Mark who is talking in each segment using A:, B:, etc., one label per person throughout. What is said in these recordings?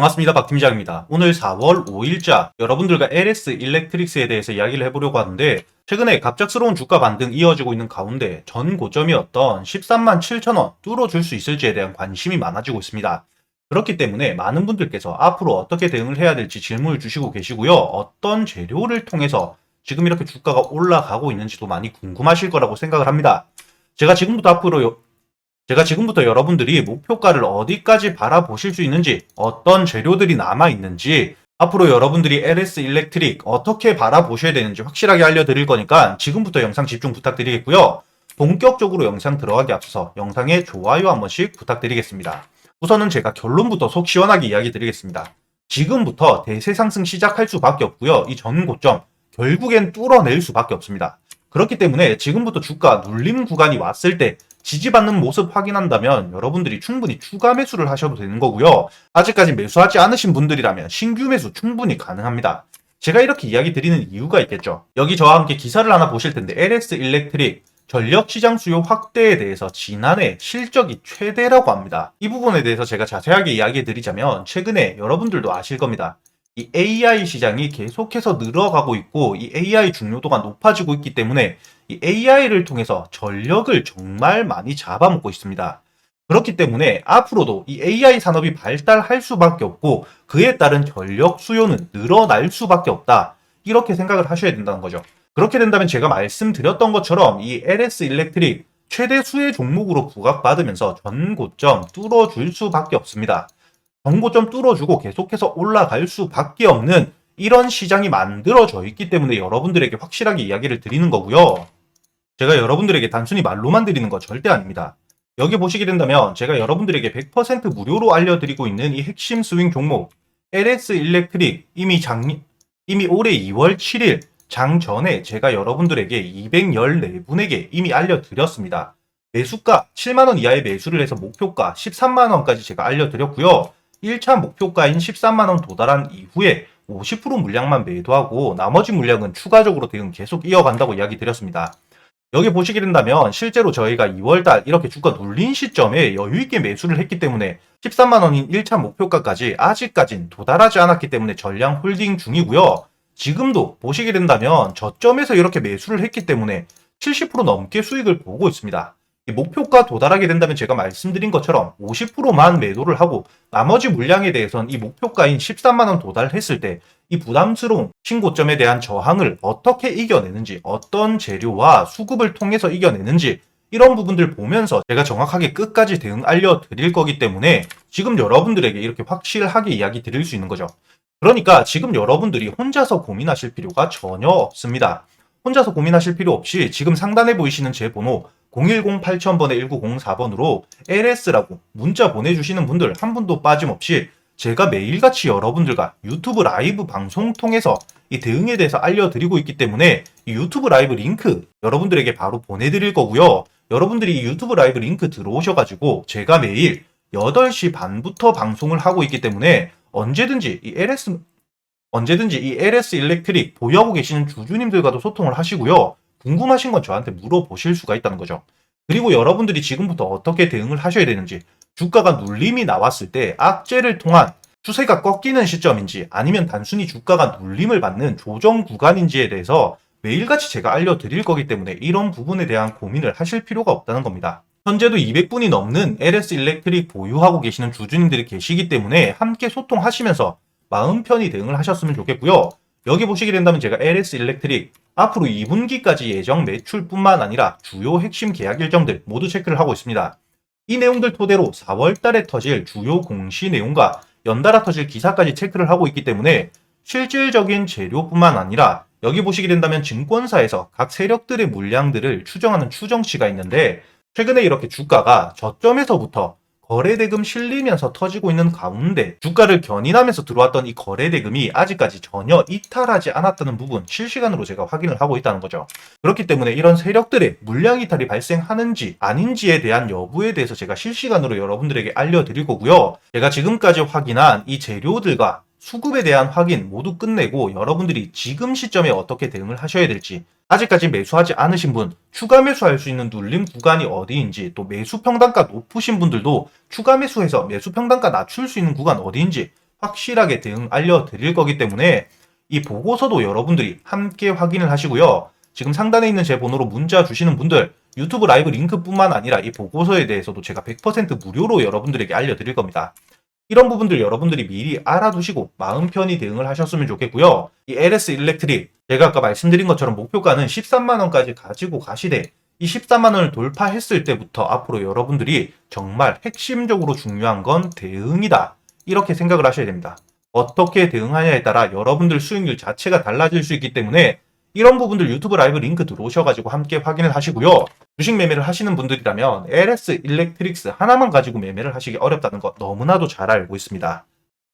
A: 반갑습니다. 박 팀장입니다. 오늘 4월 5일자 여러분들과 LS 일렉트릭스에 대해서 이야기를 해보려고 하는데 최근에 갑작스러운 주가 반등 이어지고 있는 가운데 전 고점이었던 13만 7천원 뚫어줄 수 있을지에 대한 관심이 많아지고 있습니다. 그렇기 때문에 많은 분들께서 앞으로 어떻게 대응을 해야 될지 질문을 주시고 계시고요. 어떤 재료를 통해서 지금 이렇게 주가가 올라가고 있는지도 많이 궁금하실 거라고 생각을 합니다. 제가 지금부터 앞으로 요- 제가 지금부터 여러분들이 목표가를 어디까지 바라보실 수 있는지, 어떤 재료들이 남아있는지, 앞으로 여러분들이 LS 일렉트릭 어떻게 바라보셔야 되는지 확실하게 알려드릴 거니까 지금부터 영상 집중 부탁드리겠고요. 본격적으로 영상 들어가기 앞서서 영상에 좋아요 한 번씩 부탁드리겠습니다. 우선은 제가 결론부터 속 시원하게 이야기 드리겠습니다. 지금부터 대세 상승 시작할 수밖에 없고요. 이 전 고점 결국엔 뚫어낼 수밖에 없습니다. 그렇기 때문에 지금부터 주가 눌림 구간이 왔을 때 지지받는 모습 확인한다면 여러분들이 충분히 추가 매수를 하셔도 되는 거고요. 아직까지 매수하지 않으신 분들이라면 신규 매수 충분히 가능합니다. 제가 이렇게 이야기 드리는 이유가 있겠죠. 여기 저와 함께 기사를 하나 보실 텐데 LS 일렉트릭 전력 시장 수요 확대에 대해서 지난해 실적이 최대라고 합니다. 이 부분에 대해서 제가 자세하게 이야기해 드리자면 최근에 여러분들도 아실 겁니다. 이 AI 시장이 계속해서 늘어가고 있고 이 AI 중요도가 높아지고 있기 때문에 이 AI를 통해서 전력을 정말 많이 잡아먹고 있습니다. 그렇기 때문에 앞으로도 이 AI 산업이 발달할 수밖에 없고 그에 따른 전력 수요는 늘어날 수밖에 없다. 이렇게 생각을 하셔야 된다는 거죠. 그렇게 된다면 제가 말씀드렸던 것처럼 이 LS 일렉트릭 최대 수혜 종목으로 부각받으면서 전고점 뚫어줄 수밖에 없습니다. 전고점 뚫어주고 계속해서 올라갈 수밖에 없는 이런 시장이 만들어져 있기 때문에 여러분들에게 확실하게 이야기를 드리는 거고요. 제가 여러분들에게 단순히 말로만 드리는 거 절대 아닙니다. 여기 보시게 된다면 제가 여러분들에게 100% 무료로 알려드리고 있는 이 핵심 스윙 종목 LS 일렉트릭 이미 장 이미 올해 2월 7일 장 전에 제가 여러분들에게 214분에게 이미 알려드렸습니다. 매수가 7만원 이하의 매수를 해서 목표가 13만원까지 제가 알려드렸고요. 1차 목표가인 13만원 도달한 이후에 50% 물량만 매도하고 나머지 물량은 추가적으로 대응 계속 이어간다고 이야기 드렸습니다. 여기 보시게 된다면 실제로 저희가 2월달 이렇게 주가 눌린 시점에 여유있게 매수를 했기 때문에 13만원인 1차 목표가까지 아직까진 도달하지 않았기 때문에 전량 홀딩 중이고요. 지금도 보시게 된다면 저점에서 이렇게 매수를 했기 때문에 70% 넘게 수익을 보고 있습니다. 이 목표가 도달하게 된다면 제가 말씀드린 것처럼 50%만 매도를 하고 나머지 물량에 대해서는 이 목표가인 13만원 도달했을 때 이 부담스러운 신고점에 대한 저항을 어떻게 이겨내는지 어떤 재료와 수급을 통해서 이겨내는지 이런 부분들 보면서 제가 정확하게 끝까지 대응 알려드릴 거기 때문에 지금 여러분들에게 이렇게 확실하게 이야기 드릴 수 있는 거죠. 그러니까 지금 여러분들이 혼자서 고민하실 필요가 전혀 없습니다. 혼자서 고민하실 필요 없이 지금 상단에 보이시는 제 번호 010-8000번에 1904번으로 LS라고 문자 보내주시는 분들 한 분도 빠짐없이 제가 매일같이 여러분들과 유튜브 라이브 방송 통해서 이 대응에 대해서 알려드리고 있기 때문에 이 유튜브 라이브 링크 여러분들에게 바로 보내드릴 거고요. 여러분들이 이 유튜브 라이브 링크 들어오셔가지고 제가 매일 8시 반부터 방송을 하고 있기 때문에 언제든지 이 LS 언제든지 이 LS 일렉트릭 보유하고 계시는 주주님들과도 소통을 하시고요. 궁금하신 건 저한테 물어보실 수가 있다는 거죠. 그리고 여러분들이 지금부터 어떻게 대응을 하셔야 되는지 주가가 눌림이 나왔을 때 악재를 통한 추세가 꺾이는 시점인지 아니면 단순히 주가가 눌림을 받는 조정 구간인지에 대해서 매일같이 제가 알려드릴 거기 때문에 이런 부분에 대한 고민을 하실 필요가 없다는 겁니다. 현재도 200분이 넘는 LS 일렉트릭 보유하고 계시는 주주님들이 계시기 때문에 함께 소통하시면서 마음 편히 대응을 하셨으면 좋겠고요. 여기 보시게 된다면 제가 LS 일렉트릭 앞으로 2분기까지 예정 매출뿐만 아니라 주요 핵심 계약 일정들 모두 체크를 하고 있습니다. 이 내용들 토대로 4월 달에 터질 주요 공시 내용과 연달아 터질 기사까지 체크를 하고 있기 때문에 실질적인 재료뿐만 아니라 여기 보시게 된다면 증권사에서 각 세력들의 물량들을 추정하는 추정치가 있는데 최근에 이렇게 주가가 저점에서부터 거래대금 실리면서 터지고 있는 가운데 주가를 견인하면서 들어왔던 이 거래대금이 아직까지 전혀 이탈하지 않았다는 부분 실시간으로 제가 확인을 하고 있다는 거죠. 그렇기 때문에 이런 세력들의 물량 이탈이 발생하는지 아닌지에 대한 여부에 대해서 제가 실시간으로 여러분들에게 알려드릴 거고요. 제가 지금까지 확인한 이 재료들과 수급에 대한 확인 모두 끝내고 여러분들이 지금 시점에 어떻게 대응을 하셔야 될지 아직까지 매수하지 않으신 분, 추가 매수할 수 있는 눌림 구간이 어디인지, 또 매수 평단가 높으신 분들도 추가 매수해서 매수 평단가 낮출 수 있는 구간 어디인지 확실하게 대응 알려드릴 거기 때문에 이 보고서도 여러분들이 함께 확인을 하시고요. 지금 상단에 있는 제 번호로 문자 주시는 분들 유튜브 라이브 링크뿐만 아니라 이 보고서에 대해서도 제가 100% 무료로 여러분들에게 알려드릴 겁니다. 이런 부분들 여러분들이 미리 알아두시고 마음 편히 대응을 하셨으면 좋겠고요. 이 LS 일렉트릭 제가 아까 말씀드린 것처럼 목표가는 13만 원까지 가지고 가시되 이 13만 원을 돌파했을 때부터 앞으로 여러분들이 정말 핵심적으로 중요한 건 대응이다. 이렇게 생각을 하셔야 됩니다. 어떻게 대응하냐에 따라 여러분들 수익률 자체가 달라질 수 있기 때문에 이런 부분들 유튜브 라이브 링크 들어오셔가지고 함께 확인을 하시고요. 주식 매매를 하시는 분들이라면 LS 일렉트릭스 하나만 가지고 매매를 하시기 어렵다는 거 너무나도 잘 알고 있습니다.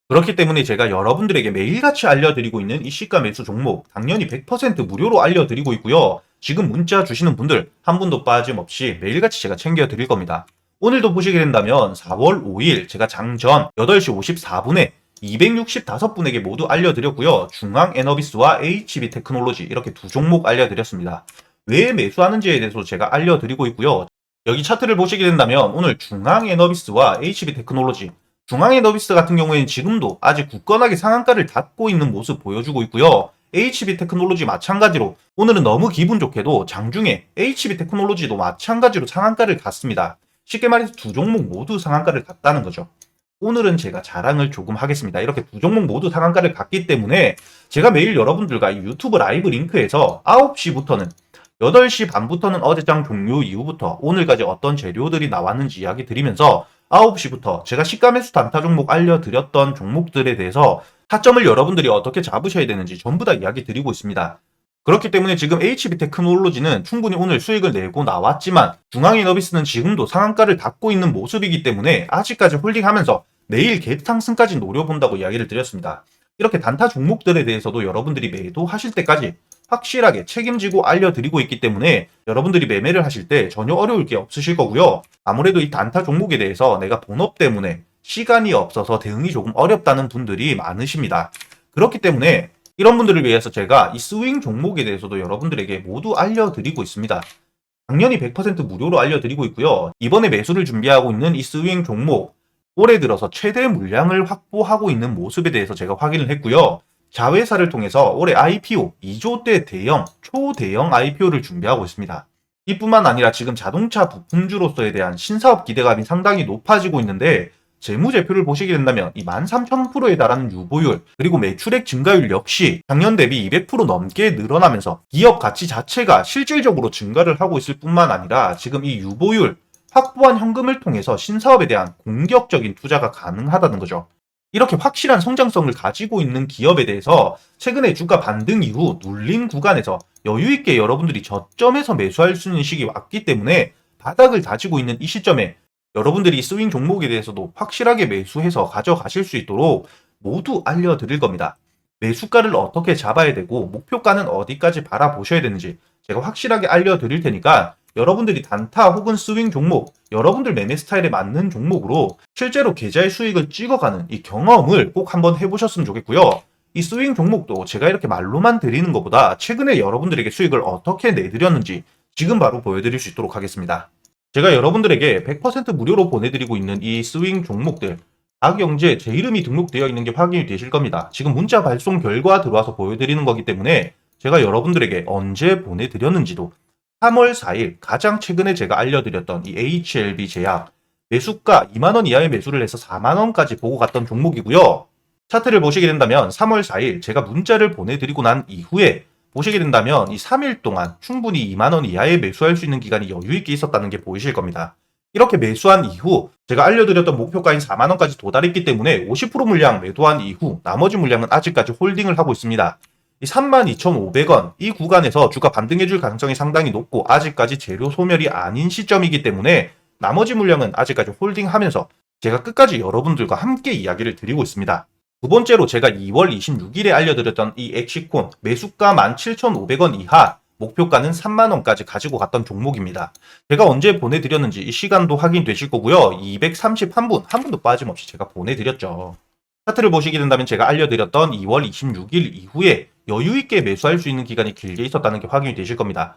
A: 그렇기 때문에 제가 여러분들에게 매일같이 알려드리고 있는 이 시가 매수 종목 당연히 100% 무료로 알려드리고 있고요. 지금 문자 주시는 분들 한 분도 빠짐없이 매일같이 제가 챙겨드릴 겁니다. 오늘도 보시게 된다면 4월 5일 제가 장전 8시 54분에 265분에게 모두 알려드렸고요. 중앙 에너비스와 HB 테크놀로지 이렇게 두 종목 알려드렸습니다. 왜 매수하는지에 대해서 제가 알려드리고 있고요. 여기 차트를 보시게 된다면 오늘 중앙 에너비스와 HB 테크놀로지 중앙 에너비스 같은 경우에는 지금도 아직 굳건하게 상한가를 닫고 있는 모습 보여주고 있고요. HB 테크놀로지 마찬가지로 오늘은 너무 기분 좋게도 장중에 HB 테크놀로지도 마찬가지로 상한가를 갔습니다. 쉽게 말해서 두 종목 모두 상한가를 갔다는 거죠. 오늘은 제가 자랑을 조금 하겠습니다. 이렇게 두 종목 모두 상한가를 갔기 때문에 제가 매일 여러분들과 이 유튜브 라이브 링크에서 9시부터는 8시 반부터는 어제장 종료 이후부터 오늘까지 어떤 재료들이 나왔는지 이야기 드리면서 9시부터 제가 시가매수 단타 종목 알려드렸던 종목들에 대해서 타점을 여러분들이 어떻게 잡으셔야 되는지 전부 다 이야기 드리고 있습니다. 그렇기 때문에 지금 HB 테크놀로지는 충분히 오늘 수익을 내고 나왔지만 중앙이너비스는 지금도 상한가를 닫고 있는 모습이기 때문에 아직까지 홀딩하면서 내일 갭 상승까지 노려본다고 이야기를 드렸습니다. 이렇게 단타 종목들에 대해서도 여러분들이 매도하실 때까지 확실하게 책임지고 알려드리고 있기 때문에 여러분들이 매매를 하실 때 전혀 어려울 게 없으실 거고요. 아무래도 이 단타 종목에 대해서 내가 본업 때문에 시간이 없어서 대응이 조금 어렵다는 분들이 많으십니다. 그렇기 때문에 이런 분들을 위해서 제가 이 스윙 종목에 대해서도 여러분들에게 모두 알려드리고 있습니다. 당연히 100% 무료로 알려드리고 있고요. 이번에 매수를 준비하고 있는 이 스윙 종목 올해 들어서 최대 물량을 확보하고 있는 모습에 대해서 제가 확인을 했고요. 자회사를 통해서 올해 IPO 2조대 대형, 초대형 IPO를 준비하고 있습니다. 이뿐만 아니라 지금 자동차 부품주로서에 대한 신사업 기대감이 상당히 높아지고 있는데 재무제표를 보시게 된다면 이 13,000%에 달하는 유보율 그리고 매출액 증가율 역시 작년 대비 200% 넘게 늘어나면서 기업 가치 자체가 실질적으로 증가를 하고 있을 뿐만 아니라 지금 이 유보율 확보한 현금을 통해서 신사업에 대한 공격적인 투자가 가능하다는 거죠. 이렇게 확실한 성장성을 가지고 있는 기업에 대해서 최근에 주가 반등 이후 눌린 구간에서 여유 있게 여러분들이 저점에서 매수할 수 있는 시기 왔기 때문에 바닥을 다지고 있는 이 시점에 여러분들이 스윙 종목에 대해서도 확실하게 매수해서 가져가실 수 있도록 모두 알려드릴 겁니다. 매수가를 어떻게 잡아야 되고 목표가는 어디까지 바라보셔야 되는지 제가 확실하게 알려드릴 테니까 여러분들이 단타 혹은 스윙 종목, 여러분들 매매 스타일에 맞는 종목으로 실제로 계좌의 수익을 찍어가는 이 경험을 꼭 한번 해보셨으면 좋겠고요. 이 스윙 종목도 제가 이렇게 말로만 드리는 것보다 최근에 여러분들에게 수익을 어떻게 내드렸는지 지금 바로 보여드릴 수 있도록 하겠습니다. 제가 여러분들에게 100% 무료로 보내드리고 있는 이 스윙 종목들 박영재 제 이름이 등록되어 있는 게 확인이 되실 겁니다. 지금 문자 발송 결과 들어와서 보여드리는 거기 때문에 제가 여러분들에게 언제 보내드렸는지도 3월 4일 가장 최근에 제가 알려드렸던 이 HLB 제약 매수가 2만원 이하의 매수를 해서 4만원까지 보고 갔던 종목이고요. 차트를 보시게 된다면 3월 4일 제가 문자를 보내드리고 난 이후에 보시게 된다면 이 3일 동안 충분히 2만원 이하에 매수할 수 있는 기간이 여유있게 있었다는 게 보이실 겁니다. 이렇게 매수한 이후 제가 알려드렸던 목표가인 4만원까지 도달했기 때문에 50% 물량 매도한 이후 나머지 물량은 아직까지 홀딩을 하고 있습니다. 이 32,500원 이 구간에서 주가 반등해줄 가능성이 상당히 높고 아직까지 재료 소멸이 아닌 시점이기 때문에 나머지 물량은 아직까지 홀딩하면서 제가 끝까지 여러분들과 함께 이야기를 드리고 있습니다. 두 번째로 제가 2월 26일에 알려드렸던 이 엑시콘 매수가 17,500원 이하 목표가는 3만원까지 가지고 갔던 종목입니다. 제가 언제 보내드렸는지 이 시간도 확인되실 거고요. 231분, 한 분도 빠짐없이 제가 보내드렸죠. 차트를 보시게 된다면 제가 알려드렸던 2월 26일 이후에 여유 있게 매수할 수 있는 기간이 길게 있었다는 게 확인이 되실 겁니다.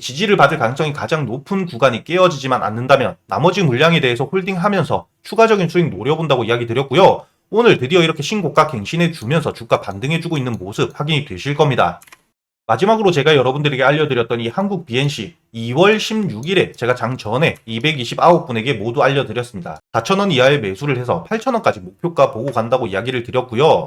A: 지지를 받을 가능성이 가장 높은 구간이 깨어지지만 않는다면 나머지 물량에 대해서 홀딩하면서 추가적인 수익 노려본다고 이야기 드렸고요. 오늘 드디어 이렇게 신고가 갱신해 주면서 주가 반등해주고 있는 모습 확인이 되실 겁니다. 마지막으로 제가 여러분들에게 알려드렸던 이 한국 BNC 2월 16일에 제가 장 전에 229분에게 모두 알려드렸습니다. 4,000원 이하의 매수를 해서 8,000원까지 목표가 보고 간다고 이야기를 드렸고요.